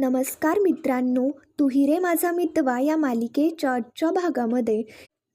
नमस्कार मित्रांनो तू हिरे माझा मितवा या मालिकेच्या आजच्या भागामध्ये.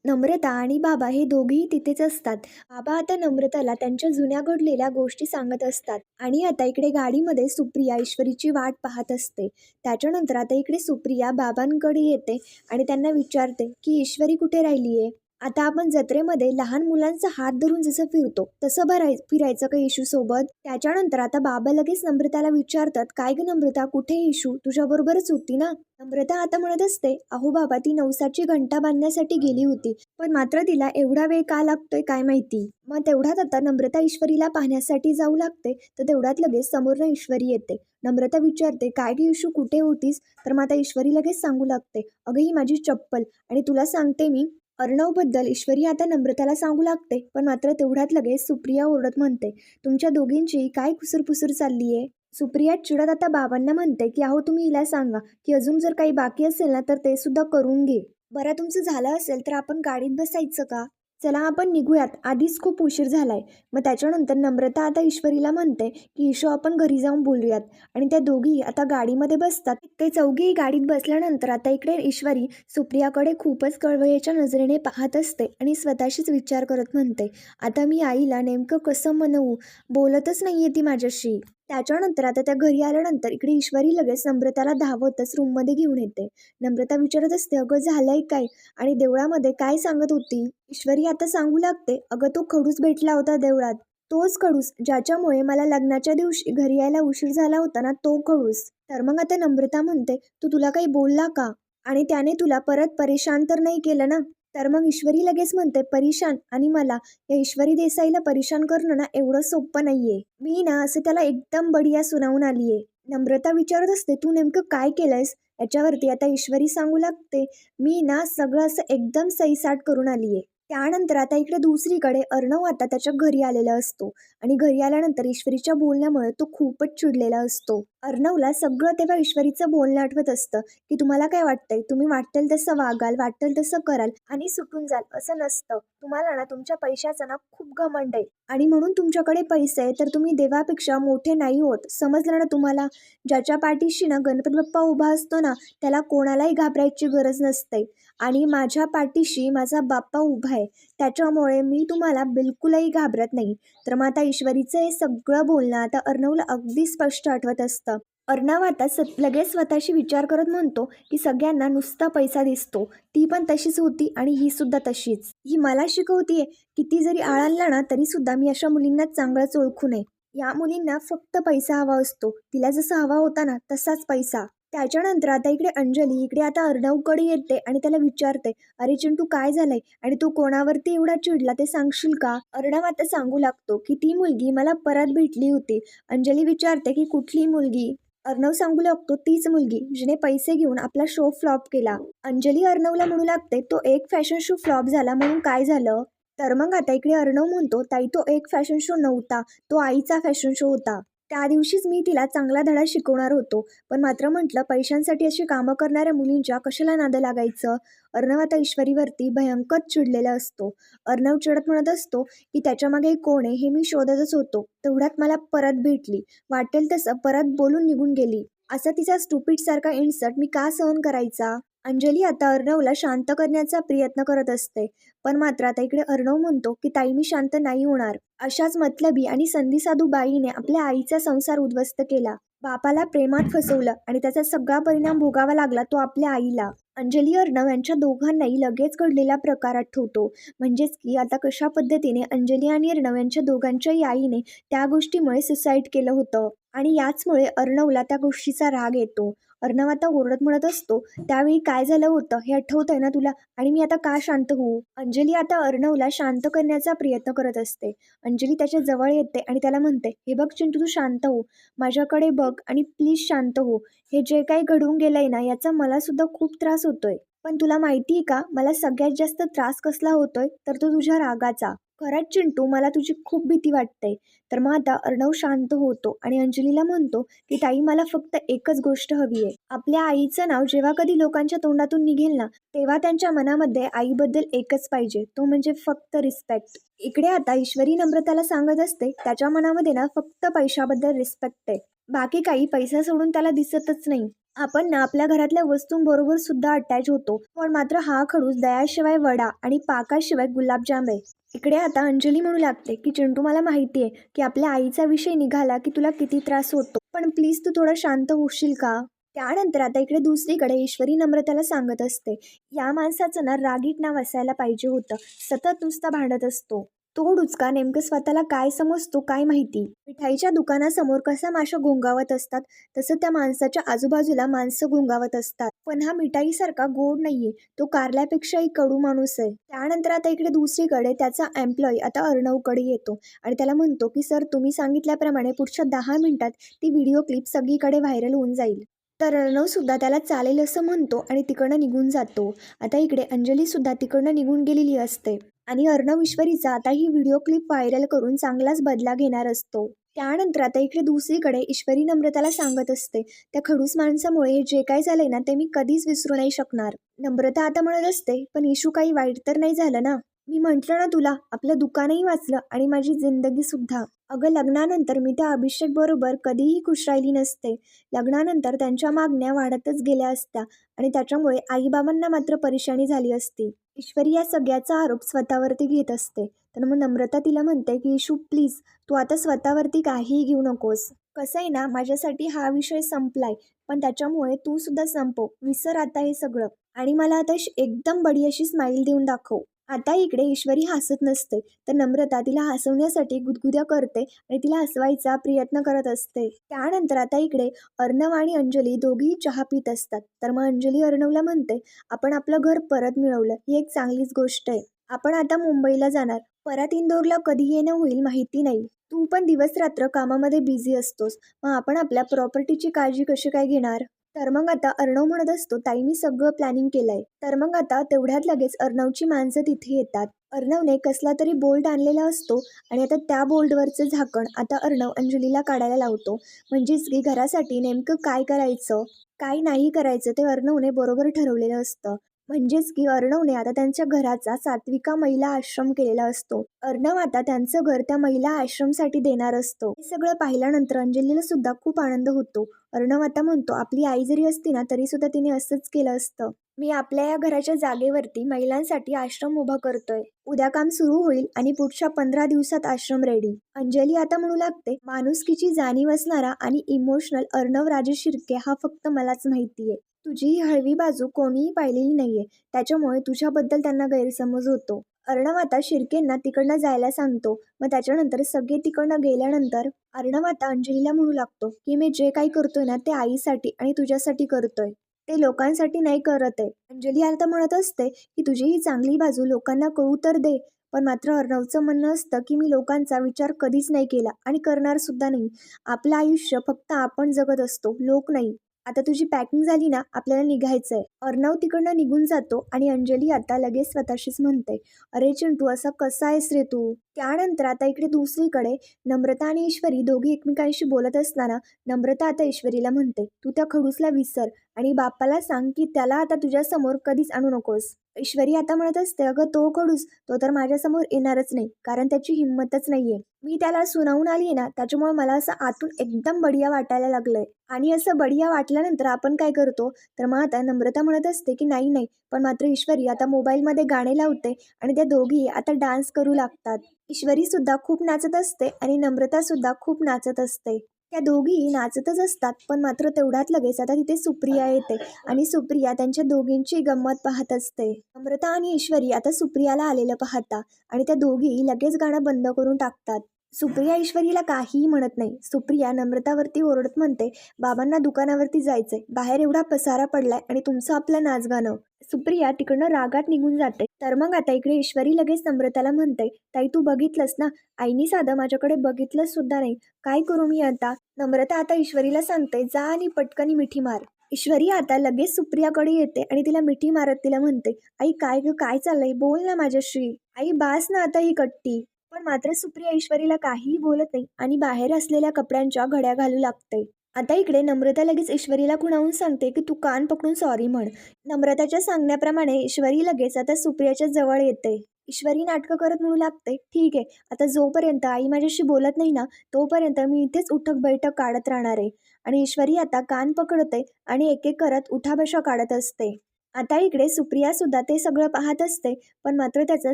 नम्रता आणि बाबा हे दोघेही तिथेच असतात. बाबा आता नम्रताला त्यांच्या जुन्या घडलेल्या गोष्टी सांगत असतात आणि आता इकडे गाडीमध्ये सुप्रिया ईश्वरीची वाट पाहत असते. त्याच्यानंतर आता इकडे सुप्रिया बाबांकडे येते आणि त्यांना विचारते की ईश्वरी कुठे राहिली आहे आता आपण जत्रेमध्ये लहान मुलांचा हात धरून जसं फिरतो तसं भराय फिरायचं का येशू सोबत त्याच्यानंतर आता बाबा लगेच नम्रताला विचारतात काय ग नम्रता? कुठे येशू? तुझ्याबरोबरच होती ना? नम्रता आता म्हणत असते अहो बाबा ती नवसाची घंटा बांधण्यासाठी गेली होती पण मात्र तिला एवढा वेळ का लागतोय काय माहिती? मग तेवढ्यात आता नम्रता ईश्वरीला पाहण्यासाठी जाऊ लागते तर तेवढ्यात लगेच समोरनं ईश्वरी येते. नम्रता विचारते काय गे इशू कुठे होतीस? तर मग आता ईश्वरी लगेच सांगू लागते अगं ही माझी चप्पल आणि तुला सांगते मी अर्णवबद्दल ईश्वरी आता नम्रताला सांगू लागते पण मात्र तेवढ्यात लगेच सुप्रिया ओरडत म्हणते तुमच्या दोघींची काय कुसूरपुसूर चालली आहे सुप्रिया चिडत आता बाबांना म्हणते की अहो तुम्ही हिला सांगा की अजून जर काही बाकी असेल ना तर ते सुद्धा करून घे. बरं तुमचं झालं असेल तर आपण गाडीत बसायचं का? चला आपण निघूयात. आधीच खूप उशीर झालाय. मग त्याच्यानंतर नम्रता आता ईश्वरीला म्हणते की ईशो आपण घरी जाऊन बोलूयात. आणि त्या दोघी आता गाडीमध्ये बसतात. ते चौघीही गाडीत बसल्यानंतर आता इकडे ईश्वरी सुप्रियाकडे खूपच कळवळीच्या नजरेने पाहत असते आणि स्वतःशीच विचार करत म्हणते आता मी आईला नेमकं कसं म्हणवू? बोलतच नाहीये ती माझ्याशी. त्याच्यानंतर आता त्या घरी आल्यानंतर इकडे ईश्वरी लगेच नम्रताला धावतच रूममध्ये घेऊन येते. नम्रता विचारत असते अगं झालंय काय? आणि देवळामध्ये काय सांगत होती? ईश्वरी आता सांगू लागते अगं तो खडूस भेटला होता देवळात. तोच खडूस ज्याच्यामुळे मला लग्नाच्या दिवशी घरी यायला उशीर झाला होता ना तो खडूस. तर मग आता नम्रता म्हणते तू तुला काही बोलला का? आणि त्याने तुला परत परेशान तर नाही केलं ना? तर मग ईश्वरी लगेच म्हणते परेशान आणि मला या ईश्वरी देसाईला परेशान करणं ना एवढं सोपं नाहीये. मी ना असं त्याला एकदम बढिया सुनावून आलीये. नम्रता विचारत असते तू नेमकं काय केलंयस? याच्यावरती आता ईश्वरी सांगू लागते. मी ना सगळं असं एकदम सैसाट करून आलीये. त्यानंतर आता इकडे दुसरीकडे अर्णव आता त्याच्या घरी आलेला असतो. आणि घरी आल्यानंतर ईश्वरीच्या बोलण्यामुळे तो खूपच चिडलेला असतो. अर्णवला सगळं तेव्हा ईश्वरीचं बोलणं आठवत असतं की तुम्हाला काय वाटतंय? तुम्ही वाटेल तसं वागाल वाटेल तसं कराल आणि सुटून जाल असं नसतं. तुम्हाला ना तुमच्या पैशाचं ना खूप घमंड आहे. आणि म्हणून तुमच्याकडे पैसे आहे तर तुम्ही देवापेक्षा मोठे नाही होत. समजलं ना तुम्हाला? ज्याच्या पाठीशी ना गणपती बाप्पा उभा असतो ना त्याला कोणालाही घाबरायची गरज नसते. आणि माझ्या पाठीशी माझा बाप्पा उभा आहे. त्याच्यामुळे मी तुम्हाला बिलकुलही घाबरत नाही. तर मग आता ईश्वरीचं हे सगळं बोलणं आता अर्णवला अगदी स्पष्ट आठवत असतं. अर्णव आता स लगेच स्वतःशी विचार करत म्हणतो की सगळ्यांना नुसता पैसा दिसतो. ती पण तशीच होती आणि ही सुद्धा तशीच. ही मला शिकवतीये किती जरी आळाला ना तरी सुद्धा मी अशा मुलींना चांगलंच ओळखू नये. या मुलींना फक्त पैसा हवा असतो. तिला जसा हवा होता ना तसाच पैसा. त्याच्यानंतर आता इकडे अंजली इकडे आता अर्णवकडे येते आणि त्याला विचारते अरे चिंटू काय झालंय? आणि तू कोणावरती एवढा चिडला ते सांगशील का? अर्णव आता सांगू लागतो की ती मुलगी मला परत भेटली होती. अंजली विचारते की कुठली मुलगी? अर्णव सांगू लागतो तीच मुलगी जिने पैसे घेऊन आपला शो फ्लॉप केला. अंजली अर्णवला म्हणू लागते तो एक फॅशन शो फ्लॉप झाला म्हणून काय झालं? तर मग आता इकडे अर्णव म्हणतो ताई तो एक फॅशन शो नव्हता. तो आईचा फॅशन शो होता. त्या दिवशीच मी तिला चांगला धडा शिकवणार होतो. पण मात्र म्हटलं पैशांसाठी अशी कामं करणाऱ्या मुलींच्या कशाला नादं लागायचं? अर्णव आता ईश्वरीवरती भयंकर चिडलेला असतो. अर्णव चिडत म्हणत असतो की त्याच्यामागे कोण आहे? हे मी शोधतच होतो. तेवढ्यात मला परत भेटली. वाटेल तसं परत बोलून निघून गेली. असा तिचा स्टुपिड सारखा इन्सर्ट मी का सहन करायचा? अंजली आता अर्णवला शांत करण्याचा प्रयत्न करत असते. पण मात्र आता इकडे अर्णव म्हणतो की ताई मी शांत नाही होणार. अशाच मतलबी आणि संधी साधू बाईने आपल्या आईचा संसार उद्ध्वस्त केला. बापाला प्रेमात फसवलं आणि त्याचा सगळा परिणाम भोगावा लागला तो आपल्या आईला. अंजली अर्णव यांच्या दोघांनाही लगेच घडलेला प्रकार आठवतो म्हणजेच की आता कशा पद्धतीने अंजली आणि अर्णव यांच्या दोघांच्याही आईने त्या गोष्टीमुळे सुसाईड केलं होतं आणि याचमुळे अर्णवला त्या गोष्टीचा राग येतो. अर्णव आता ओरडत म्हणत असतो त्यावेळी काय झालं होतं? हे आठवत आहे ना तुला? आणि मी आता का शांत होऊ? अंजली आता अर्णवला शांत करण्याचा प्रयत्न करत असते. अंजली त्याच्याजवळ येते आणि त्याला म्हणते हे बघ चिंटू तू शांत हो. माझ्याकडे बघ आणि प्लीज शांत हो. हे जे काही घडून गेलंय ना याचा मला सुद्धा खूप त्रास होतोय. पण तुला माहिती आहे का? मला सगळ्यात जास्त त्रास कसला होतोय? तर तो तुझ्या रागाचा. खरंच चिंटू मला तुझी खूप भीती वाटते. तर मग आता अर्णव शांत होतो आणि अंजलीला म्हणतो की ताई मला फक्त एकच गोष्ट हवी आहे. आपल्या आईचं नाव जेव्हा कधी लोकांच्या तोंडातून निघेल ना तेव्हा त्यांच्या मनामध्ये आईबद्दल एकच पाहिजे. तो म्हणजे फक्त रिस्पेक्ट इकडे आता ईश्वरी नम्रताला सांगत असते त्याच्या मनामध्ये ना फक्त पैशाबद्दल रिस्पेक्ट आहे. बाकी काही पैसा सोडून त्याला दिसतच नाही. आपण ना आपल्या घरातल्या वस्तूंबरोबर सुद्धा अटॅच होतो. पण मात्र हा खडूस दयाशिवाय वडा आणि पाकाशिवाय गुलाबजाम आहे. इकडे आता अंजली म्हणू लागते की चिंटू मला माहिती आहे की आपल्या आईचा विषय निघाला की तुला किती त्रास होतो. पण प्लीज तू थोडं शांत होशील का? त्यानंतर आता इकडे दुसरीकडे ईश्वरी नम्रताला सांगत असते. या माणसाचं ना रागीट नाव असायला पाहिजे होतं. सतत नुसता भांडत असतो. तो डुचका नेमकं स्वतःला काय समजतो काय माहिती? मिठाईच्या दुकानासमोर कसा माशा घोंगावत असतात तसं त्या माणसाच्या आजूबाजूला माणसं घोंगावत असतात. पण हा मिठाईसारखा गोड नाहीये तो कारल्यापेक्षाही कडू माणूस आहे. त्यानंतर आता इकडे दुसरीकडे त्याचा एम्प्लॉई आता अर्णवकडे येतो आणि त्याला म्हणतो की सर तुम्ही सांगितल्याप्रमाणे पुढच्या दहा मिनिटात ती व्हिडिओ क्लिप सगळीकडे व्हायरल होऊन जाईल. तर अर्णवसुद्धा त्याला चालेल असं म्हणतो आणि तिकडनं निघून जातो. आता इकडे अंजलीसुद्धा तिकडनं निघून गेलेली असते. आणि अर्णव ईश्वरीचा आता ही व्हिडिओ क्लिप व्हायरल करून चांगलाच बदला घेणार असतो. त्यानंतर आता इकडे दुसरीकडे ईश्वरी नम्रताला सांगत असते. त्या खडूस माणसामुळे हे जे काय झालंय ना ते मी कधीच विसरू नाही शकणार. नम्रता आता म्हणत असते पण इशू काही वाईट तर नाही झालं ना? मी म्हटलं ना तुला आपलं दुकानही वाचलं आणि माझी जिंदगी सुद्धा. अगं लग्नानंतर मी त्या अभिषेक बरोबर कधीही खुश राहिली नसते. लग्नानंतर त्यांच्या मागण्या वाढतच गेल्या असत्या आणि त्याच्यामुळे आईबाबांना मात्र परेशानी झाली असती. ईश्वरी या सगळ्याचा आरोप स्वतःवरती घेत असते. तर मग नम्रता तिला म्हणते की इशू प्लीज तू आता स्वतःवरती काहीही घेऊ नकोस. कसं आहे ना माझ्यासाठी हा विषय संपलाय पण त्याच्यामुळे तू सुद्धा संपव. विसर आता हे सगळं. आणि मला आता श- एकदम बडी अशी स्माईल देऊन दाखव. आता इकडे ईश्वरी हसत नसते तर नम्रता तिला हसवण्यासाठी गुदगुद्या करते आणि तिला हसवायचा प्रयत्न करत असते. त्यानंतर आता इकडे अर्णव आणि अंजली दोघी चहा पित असतात. तर मग अंजली अर्णवला म्हणते आपण आपलं घर परत मिळवलं. ही एक चांगलीच गोष्ट आहे. आपण आता मुंबईला जाणार. परत इंदोरला कधी येणं होईल माहिती नाही. तू पण दिवस रात्र कामामध्ये बिझी असतोस. मग आपण आपल्या प्रॉपर्टीची काळजी कशी काय घेणार? तर मग आता अर्णव म्हणत असतो ताई मी सगळं प्लॅनिंग केलंय. तर मग आता तेवढ्यात लगेच अर्णवची माणसं तिथे येतात. अर्णवने कसला तरी बोल्ट आणलेला असतो आणि आता त्या बोल्टवरचं झाकण आता अर्णव अंजलीला काढायला लावतो. म्हणजेच की घरासाठी नेमकं काय करायचं काय नाही करायचं ते अर्णवने बरोबर ठरवलेलं असतं. म्हणजेच की अर्णवने आता त्यांच्या घराचा सात्विका महिला आश्रम केलेला असतो. अर्णव आता त्यांचं घर त्या महिला आश्रमसाठी देणार असतो. हे सगळं पाहिल्यानंतर अंजलीला सुद्धा खूप आनंद होतो. अर्णव आता म्हणतो आपली आई जरी असती ना तरी सुद्धा तिने असंच केलं असतं. मी आपल्या या घराच्या जागेवरती महिलांसाठी आश्रम उभा करतोय. उद्या काम सुरू होईल आणि पुढच्या पंधरा दिवसात आश्रम रेडी अंजली आता म्हणू लागते माणुसकीची जाणीव असणारा आणि इमोशनल अर्णव राजे शिर्के हा फक्त मलाच माहितीये. तुझी ही हळवी बाजू कोणीही पाहिलेली नाहीये. त्याच्यामुळे तुझ्याबद्दल त्यांना गैरसमज होतो. अर्णव आता शिर्केंना तिकडनं जायला सांगतो. मग त्याच्यानंतर सगळे तिकडनं गेल्यानंतर अर्णव आता अंजलीला म्हणू लागतो की मी जे काही करतोय ना ते आईसाठी आणि तुझ्यासाठी करतोय. ते लोकांसाठी नाही करत आहे. अंजली आता म्हणत असते की तुझी ही चांगली बाजू लोकांना कळू तर दे. पण मात्र अर्णवचं म्हणणं असतं की मी लोकांचा विचार कधीच नाही केला आणि करणार सुद्धा नाही. आपलं आयुष्य फक्त आपण जगत असतो लोक नाही. आता तुझी पॅकिंग झाली ना आपल्याला निघायचं आहे अर्णव तिकडनं निघून जातो आणि अंजली आता लगेच स्वतःशीच म्हणते अरे चिंटू असा कसा आहेस रे तू? त्यानंतर आता इकडे दुसरीकडे नम्रता आणि ईश्वरी दोघी एकमेकांशी बोलत असताना नम्रता आता ईश्वरीला म्हणते तू त्या खडूसला विसर आणि बाप्पाला सांग की त्याला आता तुझ्यासमोर कधीच आणू नकोस. ईश्वरी आता म्हणत असते अगं तो कडूस तो तर माझ्यासमोर येणारच नाही. कारण त्याची हिंमतच नाहीये. मी त्याला सुनावून आली ना त्याच्यामुळे मला असं आतून एकदम बढिया वाटायला लागलंय. आणि असं बढिया वाटल्यानंतर आपण काय करतो? तर मग आता नम्रता म्हणत असते की नाही नाही. पण मात्र ईश्वरी आता मोबाईलमध्ये गाणे लावते आणि त्या दोघी आता डान्स करू लागतात. ईश्वरी सुद्धा खूप नाचत असते आणि नम्रता सुद्धा खूप नाचत असते. त्या दोघी नाचतच असतात पण मात्र तेवढ्यात लगेच आता तिथे सुप्रिया येते आणि सुप्रिया त्यांच्या दोघींची गंमत पाहत असते. अमृता आणि ईश्वरी आता सुप्रियाला आलेलं पाहता आणि त्या दोघी लगेच गाणं बंद करून टाकतात. सुप्रिया ईश्वरीला काहीही म्हणत नाही. सुप्रिया नम्रतावरती ओरडत म्हणते बाबांना दुकानावरती जायचंय. बाहेर एवढा पसारा पडलाय आणि तुमचं आपलं नाच गाणं. सुप्रिया तिकडनं रागात निघून जाते. तर मग आता इकडे ईश्वरी लगेच नम्रताला म्हणते ताई तू बघितलंस ना? आईनी साधं माझ्याकडे बघितलंच सुद्धा नाही. काय करू मी आता? नम्रता आता ईश्वरीला सांगते जा आणि पटकनी मिठी मार. ईश्वरी आता लगेच सुप्रियाकडे येते आणि तिला मिठी मारत तिला म्हणते आई काय ग? काय चाललंय? बोल ना माझ्याशी. आई बास ना आता ही कट्टी. पण मात्र सुप्रिया ईश्वरीला काहीही बोलत नाही आणि बाहेर असलेल्या कपड्यांच्या घड्या घालू लागते. आता इकडे नम्रता लगेच ईश्वरीला खुणावून सांगते की तू कान पकडून सॉरी म्हण. नम्रताच्या सांगण्याप्रमाणे ईश्वरी लगेच आता सुप्रियाच्या जवळ येते. ईश्वरी नाटकं करत म्हणू लागते ठीक आहे आता जोपर्यंत आई माझ्याशी बोलत नाही ना तोपर्यंत मी इथेच उठक बैठक काढत राहणार आहे. आणि ईश्वरी आता कान पकडते आणि एक एक करत उठाबशा काढत असते. आता इकडे सुप्रिया सुद्धा ते सगळं पाहत असते पण मात्र त्याचा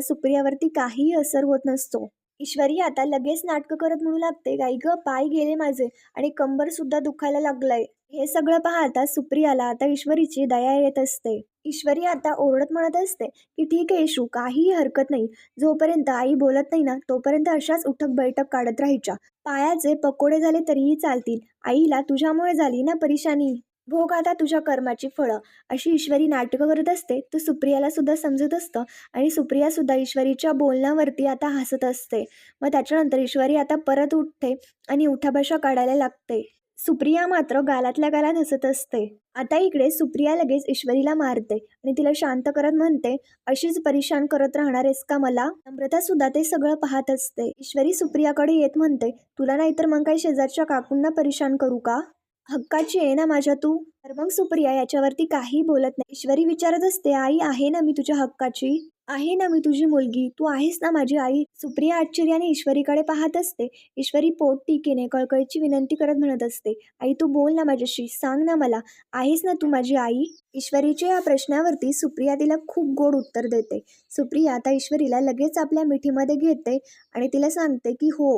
सुप्रियावरती काहीही असर होत नसतो. ईश्वरी आता लगेच नाटकं करत म्हणू लागते गाई ग पाय गेले माझे आणि कंबर सुद्धा दुखायला लागलंय. हे सगळं पाहता सुप्रियाला आता ईश्वरीची दया येत असते. ईश्वरी आता ओरडत म्हणत असते की ठीक आहे येशू काहीही हरकत नाही. जोपर्यंत आई बोलत नाही ना तोपर्यंत अशाच उठक बैठक काढत राहायच्या. पायाचे पकोडे झाले तरीही चालतील. आईला तुझ्यामुळे झाली ना परेशानी. भोग आता तुझ्या कर्माची फळं. अशी ईश्वरी नाटकं करत असते तर सुप्रियाला सुद्धा समजत असतं आणि सुप्रिया सुद्धा ईश्वरीच्या बोलण्यावरती आता हसत असते. मग त्याच्यानंतर ईश्वरी आता परत उठते आणि उठाभाषा काढायला लागते. सुप्रिया मात्र गालातल्या गालात हसत असते. आता इकडे सुप्रिया लगेच ईश्वरीला मारते आणि तिला शांत करत म्हणते अशीच परेशान करत राहणार आहेस का मला? नम्रता सुद्धा ते सगळं पाहत असते. ईश्वरी सुप्रियाकडे येत म्हणते तुला नाहीतर मग काही शेजारच्या काकूंना परेशान करू का? हक्काची आहे ना माझ्या तू? तर मग सुप्रिया याच्यावरती काही बोलत नाही. ईश्वरी विचारत असते आई आहे ना मी तुझ्या हक्काची? आहे ना मी तुझी मुलगी? तू आहेस ना माझी आई? सुप्रिया आश्चर्याने ईश्वरीकडे पाहत असते. ईश्वरी पोट टीकेने कळकळीची विनंती करत म्हणत असते आई तू बोल ना माझ्याशी सांग ना मला. आहेस ना तू माझी आई? ईश्वरीच्या या प्रश्नावरती सुप्रिया तिला खूप गोड उत्तर देते. सुप्रिया आता ईश्वरीला लगेच आपल्या मिठीमध्ये घेते आणि तिला सांगते की हो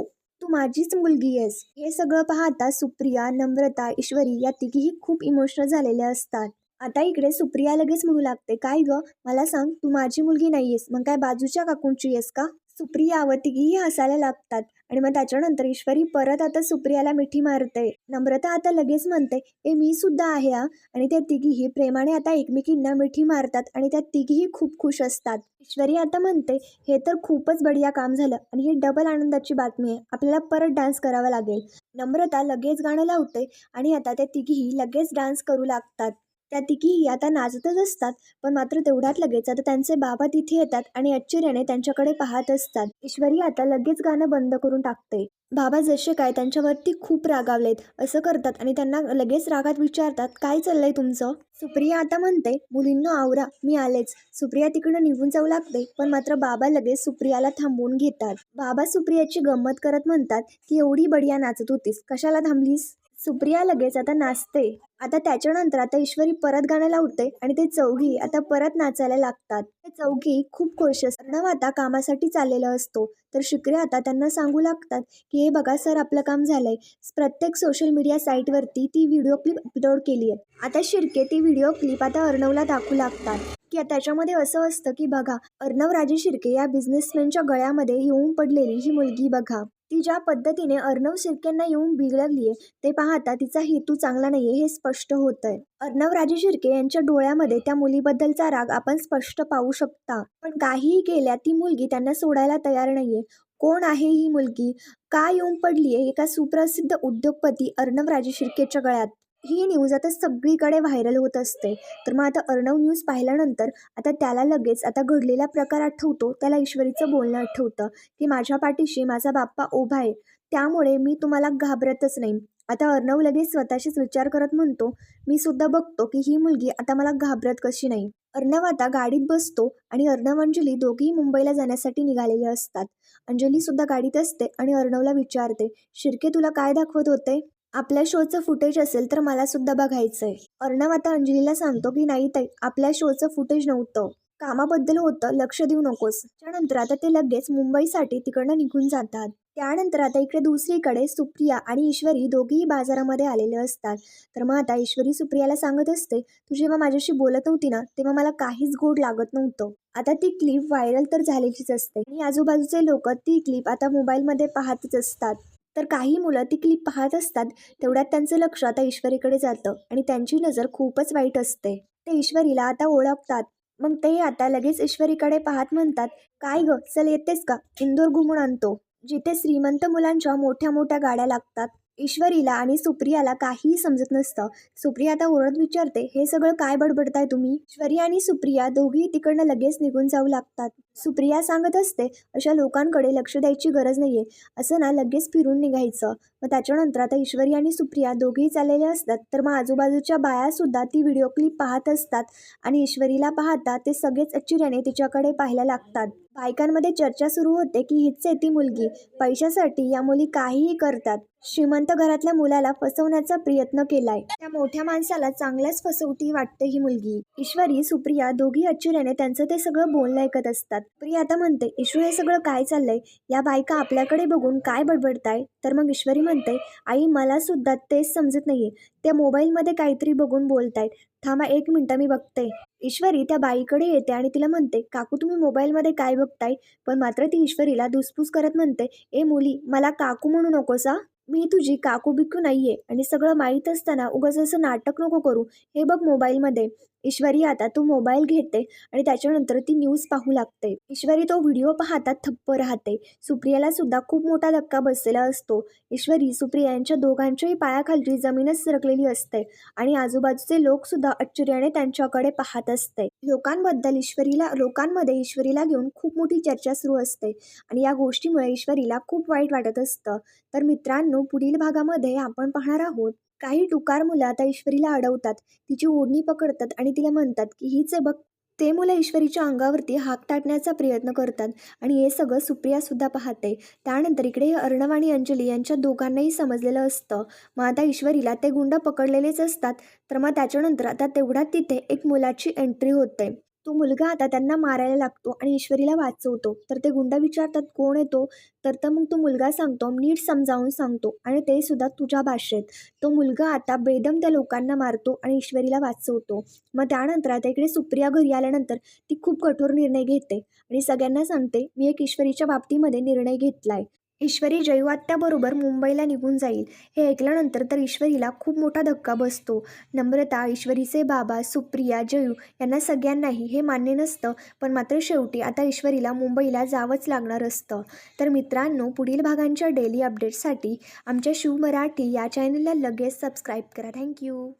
तू माझीच मुलगी आहेस. हे सगळं पाहता सुप्रिया नम्रता ईश्वरी या तिघीही खूप इमोशनल झालेल्या असतात. आता इकडे सुप्रिया लगेच म्हणू लागते काय ग? मला सांग तू माझी मुलगी नाहीयेस मग काय बाजूच्या काकूंची आहेस का? सुप्रिया व तिघीही हसायला लागतात. आणि मग त्याच्यानंतर ईश्वरी परत आता सुप्रियाला मिठी मारते. नम्रता आता लगेच म्हणते ए मी सुद्धा आहे आणि त्या तिघीही प्रेमाने आता एकमेकींना मिठी मारतात आणि त्या तिघीही खूप खुश असतात. ईश्वरी आता म्हणते हे तर खूपच बढिया काम झालं आणि ही डबल आनंदाची बातमी आहे. आपल्याला परत डान्स करावा लागेल. नम्रता लगेच गाणं लावते आणि आता त्या तिघीही लगेच डान्स करू लागतात. त्या तिघीही आता नाचतच असतात पण मात्र तेवढ्यात लगेच आता त्यांचे बाबा तिथे येतात आणि आश्चर्याने त्यांच्याकडे पाहत असतात. ईश्वरी आता लगेच गाणं बंद करून टाकते. बाबा जसे काय त्यांच्यावरती खूप रागावलेत असं करतात आणि त्यांना लगेच रागात विचारतात काय चाललंय तुमचं? सुप्रिया आता म्हणते मुलींनो आवरा मी आलेच. सुप्रिया तिकडं निघून जाऊ लागते पण मात्र बाबा लगेच सुप्रियाला थांबवून घेतात. बाबा सुप्रियाची गंमत करत म्हणतात की एवढी बढिया नाचत होतीस कशाला थांबलीस? सुप्रिया लगेच आता नाचते. आता त्याच्यानंतर आता ईश्वरी परत गाणं लावते आणि ते चौघी आता परत नाचायला लागतात. ते चौघी खूप खुश असतात अर्णव आता कामासाठी चाललेलं असतो. तर शुक्रे आता त्यांना सांगू लागतात की हे बघा सर आपलं काम झालंय. प्रत्येक सोशल मीडिया साईटवरती ती व्हिडिओ क्लिप अपलोड केली आहे. आता शिर्के ती व्हिडिओ क्लिप आता अर्णवला दाखवू लागतात. की त्याच्यामध्ये असं असतं की बघा अर्णव राजे शिर्के या बिझनेसमॅनच्या गळ्यामध्ये येऊन पडलेली ही मुलगी बघा. ती ज्या पद्धतीने अर्णव शिर्केंना येऊन बिघडली आहे ते पाहता तिचा हेतू चांगला नाही आहे हे स्पष्ट होत आहे अर्णव राजे शिर्के यांच्या डोळ्यामध्ये त्या मुलीबद्दलचा राग आपण स्पष्ट पाहू शकता. पण काहीही केल्या ती मुलगी त्यांना सोडायला तयार नाहीये. कोण आहे ही मुलगी? का येऊन पडली आहे एका सुप्रसिद्ध उद्योगपती अर्णव राजे शिर्केच्या गळ्यात. ही न्यूज आता सगळीकडे व्हायरल होत असते. तर मग आता अर्णव न्यूज पाहिल्यानंतर आता त्याला लगेच आता घडलेला प्रकार आठवतो त्याला ईश्वरीचं बोलणं आठवतं की माझ्या पाठीशी माझा बाप्पा उभा आहे. त्यामुळे मी तुम्हाला घाबरतच नाही. आता अर्णव लगेच स्वतःशीच विचार करत म्हणतो मी सुद्धा बघतो की ही मुलगी आता मला घाबरत कशी नाही. अर्णव आता गाडीत बसतो आणि अर्णव अंजली दोघेही मुंबईला जाण्यासाठी निघालेले असतात. अंजली सुद्धा गाडीत असते आणि अर्णवला विचारते शिर्के तुला काय दाखवत होते? आपल्या शोचं फुटेज असेल तर मला सुद्धा बघायचं आहे अर्णव आता अंजलीला सांगतो की नाही ताई आपल्या शोचं फुटेज नव्हतं. कामाबद्दल होतं लक्ष देऊ नकोस. त्यानंतर आता ते लगेच मुंबईसाठी तिकडनं निघून जातात. त्यानंतर आता इकडे दुसरीकडे सुप्रिया आणि ईश्वरी दोघेही बाजारामध्ये आलेले असतात. तर मग आता ईश्वरी सुप्रियाला सांगत असते तू जेव्हा माझ्याशी बोलत नव्हती ना तेव्हा मला काहीच गोड लागत नव्हतं. आता ती क्लिप व्हायरल तर झालेलीच असते. आणि आजूबाजूचे लोक ती क्लिप आता मोबाईलमध्ये पाहतच असतात. तर काही मुलं ती क्लिप पाहत असतात तेवढ्यात त्यांचं लक्ष आता ईश्वरीकडे जातं आणि त्यांची नजर खूपच वाईट असते. ते ईश्वरीला आता ओळखतात. मग ते आता लगेच ईश्वरीकडे पाहत म्हणतात काय ग चल येतेस का? इंदोर घुमून आणतो. जिथे श्रीमंत मुलांच्या मोठ्या मोठ्या गाड्या लागतात. ईश्वरीला आणि सुप्रियाला काहीही समजत नसतं. सुप्रिया आता ओरडत विचारते हे सगळं काय बडबडताय तुम्ही? ईश्वरी आणि सुप्रिया दोघीही तिकडनं लगेच निघून जाऊ लागतात. सुप्रिया सांगत असते अशा लोकांकडे लक्ष द्यायची गरज नाही आहे असं ना लगेच फिरून निघायचं. मग त्याच्यानंतर आता ईश्वरी आणि सुप्रिया दोघेही चाललेले असतात तर मग आजूबाजूच्या बायासुद्धा ती व्हिडिओ क्लिप पाहत असतात आणि ईश्वरीला पाहता ते सगळेच आश्चर्याने तिच्याकडे पाहायला लागतात. बायकांमध्ये चर्चा सुरू होते की हीच आहे ती मुलगी. पैशासाठी या मुली काहीही करतात. श्रीमंत घरातल्या मुलाला फसवण्याचा प्रयत्न केलाय. त्या मोठ्या माणसाला चांगल्याच फसवती वाटते ही मुलगी. ईश्वरी सुप्रिया दोघी आश्चर्याने त्यांचं ते सगळं बोलणं ऐकत असतात. प्रिया आता म्हणते ईश्वर हे सगळं काय चाललंय? या बायका आपल्याकडे बघून काय बडबडताय? तर मग ईश्वरी म्हणते आई मला सुद्धा तेच समजत नाहीये. त्या मोबाईलमध्ये काहीतरी बघून बोलतायत. थांबा एक मिनटं मी बघते. ईश्वरी त्या बाईकडे येते आणि तिला म्हणते काकू तुम्ही मोबाईलमध्ये काय बघताय? पण मात्र ती ईश्वरीला धुसफूस करत म्हणते ए मुली मला काकू म्हणू नकोसा? मी तुझी काकू बिकू नाहीये आणि सगळं माहीत असताना उगाच असं नाटक नको करू. हे बघ मोबाईलमध्ये. ईश्वरी आता तू मोबाईल घेते आणि त्याच्यानंतर ती न्यूज पाहू लागते. ईश्वरी तो व्हिडिओ पाहता थप्प राहते. सुप्रियाला सुद्धा खूप मोठा धक्का बसलेला असतो. ईश्वरी सुप्रिया यांच्या दोघांच्याही पायाखालची जमीनच सरकलेली असते आणि आजूबाजूचे लोक सुद्धा आश्चर्याने त्यांच्याकडे पाहत असते. लोकांबद्दल ईश्वरीला लोकांमध्ये ईश्वरीला घेऊन खूप मोठी चर्चा सुरू असते आणि या गोष्टीमुळे ईश्वरीला खूप वाईट वाटत असतं. तर मित्रांनो पुढील भागामध्ये आपण पाहणार आहोत काही टुकार मुलं आता ईश्वरीला अडवतात तिची ओढणी पकडतात आणि तिला म्हणतात की हीच आहे बघ ते मुलं ईश्वरीच्या अंगावरती हाक टाकण्याचा प्रयत्न करतात आणि हे सगळं सुप्रियासुद्धा पाहते. त्यानंतर इकडे अर्णव आणि अंजली यांच्या दोघांनाही समजलेलं असतं. मग आता ईश्वरीला ते गुंड पकडलेलेच असतात तर मग त्याच्यानंतर आता तेवढ्यात तिथे एक मुलाची एंट्री होते. तो मुलगा आता त्यांना मारायला लागतो आणि ईश्वरीला वाचवतो. तर ते गुंड विचारतात कोण येतो तर तर मग तो मुलगा सांगतो नीट समजावून सांगतो आणि ते सुद्धा तुझ्या भाषेत. तो मुलगा आता बेदम त्या लोकांना मारतो आणि ईश्वरीला वाचवतो. मग त्यानंतर आता इकडे सुप्रिया घरी आल्यानंतर ती खूप कठोर निर्णय घेते आणि सगळ्यांना सांगते मी एक ईश्वरीच्या बाबतीमध्ये निर्णय घेतलाय. ईश्वरी जयवात्याबरोबर मुंबईला निघून जाईल. हे ऐकल्यानंतर तर ईश्वरीला खूप मोठा धक्का बसतो. नम्रता ईश्वरीचे बाबा सुप्रिया जयू यांना सगळ्यांनाही हे मान्य नसतं पण मात्र शेवटी आता ईश्वरीला मुंबईला जावंच लागणार असतं. तर मित्रांनो पुढील भागांच्या डेली अपडेट्ससाठी आमच्या शिव मराठी या चॅनलला लगेच सबस्क्राईब करा. थँक्यू